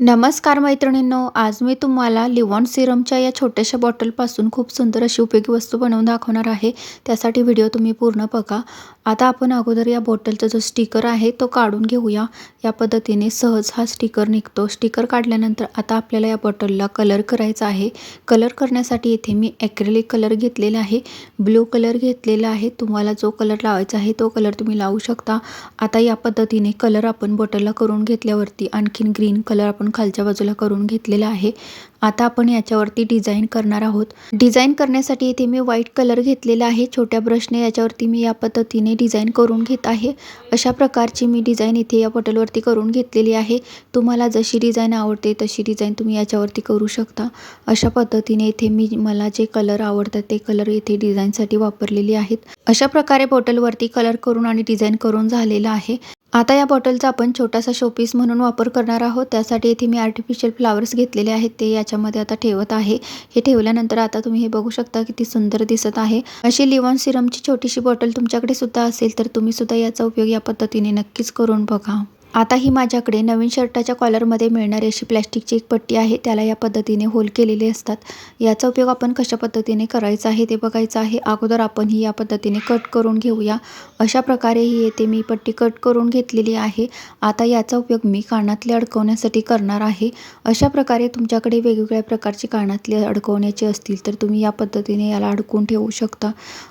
नमस्कार मैत्रिणींनो आज मी तुम्हाला लिवॉन सिरमच्या या छोट्याशा बॉटलपासून खूप सुंदर अशी उपयोगी वस्तू बनवून दाखवणार आहे. त्यासाठी व्हिडिओ तुम्ही पूर्ण बघा. आता आपण अगोदर या बॉटलचा जो स्टिकर आहे तो काढून घेऊया. या पद्धतीने सहज हा स्टिकर निघतो. स्टिकर काढल्यानंतर आता आपल्याला या बॉटलला कलर करायचा आहे. कलर करण्यासाठी इथे मी ॲक्रेलिक कलर घेतलेला आहे. ब्ल्यू कलर घेतलेला आहे. तुम्हाला जो कलर लावायचा आहे तो कलर तुम्ही लावू शकता. आता या पद्धतीने कलर आपण बॉटलला करून घेतल्यावरती आणखीन ग्रीन कलर आपण खालच्या बाजूला करून घेतलेला आहे. आता आपण याच्यावरती डिझाईन करणार आहोत. डिझाईन करण्यासाठी इथे मी व्हाईट कलर घेतलेला आहे. छोट्या ब्रशने याच्यावरती मी या पद्धतीने डिझाईन करून घेत आहे. अशा प्रकारची मी डिझाईन इथे या पटलवरती करून घेतलेली आहे. तुम्हाला जशी डिझाईन आवडते तशी डिझाईन तुम्ही याच्यावरती करू शकता. अशा पद्धतीने इथे मी मला जे कलर आवडतात ते कलर इथे डिझाईनसाठी वापरलेले आहेत. अशा प्रकारे बॉटलवरती कलर करून आणि डिझाईन करून झालेलं आहे. आता या बॉटलचा आपण छोटासा शोपीस म्हणून वापर करणार आहोत. त्यासाठी इथे मी आर्टिफिशियल फ्लावर्स घेतलेले आहेत. ते या याच्यामध्ये आता ठेवत आहे. हे ठेवल्यानंतर आता तुम्ही हे बघू शकता किती सुंदर दिसत आहे. अशी लिवॉन सिरमची छोटीशी बॉटल तुमच्याकडे सुद्धा असेल तर तुम्ही सुद्धा याचा उपयोग या पद्धतीने नक्कीच करून बघा. आता ही माझ्याकडे नवीन शर्टाच्या कॉलरमध्ये मिळणारी अशी प्लॅस्टिकची एक पट्टी आहे. त्याला या पद्धतीने होल केलेले असतात. याचा उपयोग आपण कशा पद्धतीने करायचा आहे ते बघायचं आहे. अगोदर आपण ही या पद्धतीने कट करून घेऊया. अशा प्रकारे ही येते मी पट्टी कट करून घेतलेली आहे. आता याचा उपयोग मी कानातले अडकवण्यासाठी करणार आहे. अशा प्रकारे तुमच्याकडे वेगवेगळ्या प्रकारची कानातले अडकवण्याचे असतील तर तुम्ही या पद्धतीने याला अडकून ठेवू शकता.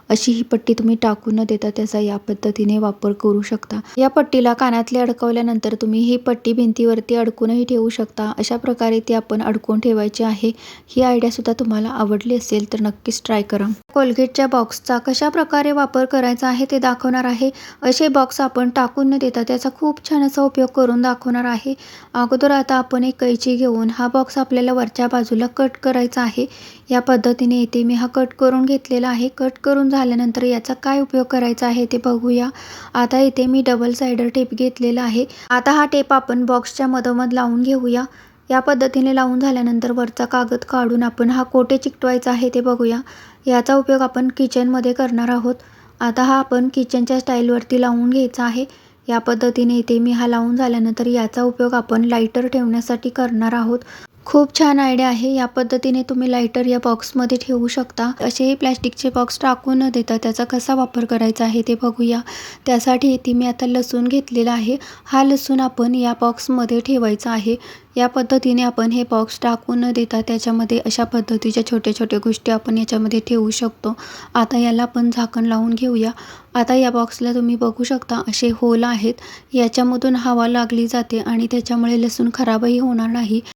अशी ही पट्टी तुम्ही टाकून न देता त्याचा या पद्धतीने वापर करू शकता. या पट्टीला कानातले अडकवल्या त्यानंतर तुम्ही ही पट्टी भिंतीवरती अडकूनही ठेवू शकता. अशा प्रकारे ती आपण अडकून ठेवायची आहे. ही आयडियासुद्धा तुम्हाला आवडली असेल तर नक्कीच ट्राय करा. कोलगेटच्या बॉक्सचा कशा प्रकारे वापर करायचा आहे ते दाखवणार आहे. असे बॉक्स आपण टाकून न देता त्याचा खूप छान असा उपयोग करून दाखवणार आहे. अगोदर आता आपण एक कैची घेऊन हा बॉक्स आपल्याला वरच्या बाजूला कट करायचा आहे. या पद्धतीने येथे मी हा कट करून घेतलेला आहे. कट करून झाल्यानंतर याचा काय उपयोग करायचा आहे ते बघूया. आता इथे मी डबल सायडर टेप घेतलेला आहे. आता हा टेप आपण बॉक्सच्या मधोमध लावून घेऊया. या पद्धतीने लावून झाल्यानंतर वरचा कागद काढून आपण हा कोठे चिकटवायचा आहे ते बघूया. याचा उपयोग आपण किचनमध्ये करणार आहोत. आता हा आपण किचनच्या स्टाईलवरती लावून घ्यायचा आहे. या पद्धतीने इथे मी हा लावून झाल्यानंतर याचा उपयोग आपण लाईटर ठेवण्यासाठी करणार आहोत. खूप छान आयडिया आहे. या पद्धतीने तुम्ही लायटर या बॉक्समध्ये ठेवू शकता. असेही प्लॅस्टिकचे बॉक्स टाकून न देता त्याचा कसा वापर करायचा आहे ते बघूया. त्यासाठी इथे मी आता लसूण घेतलेला आहे. हा लसूण आपण या बॉक्समध्ये ठेवायचा आहे. या पद्धतीने आपण हे बॉक्स टाकून न देता त्याच्यामध्ये अशा पद्धतीच्या छोट्या छोट्या गोष्टी आपण याच्यामध्ये ठेवू शकतो. आता याला आपण झाकण लावून घेऊया. आता या बॉक्सला तुम्ही बघू शकता असे होल आहेत. याच्यामधून हवा लागली जाते आणि त्याच्यामुळे लसूण खराबही होणार नाही.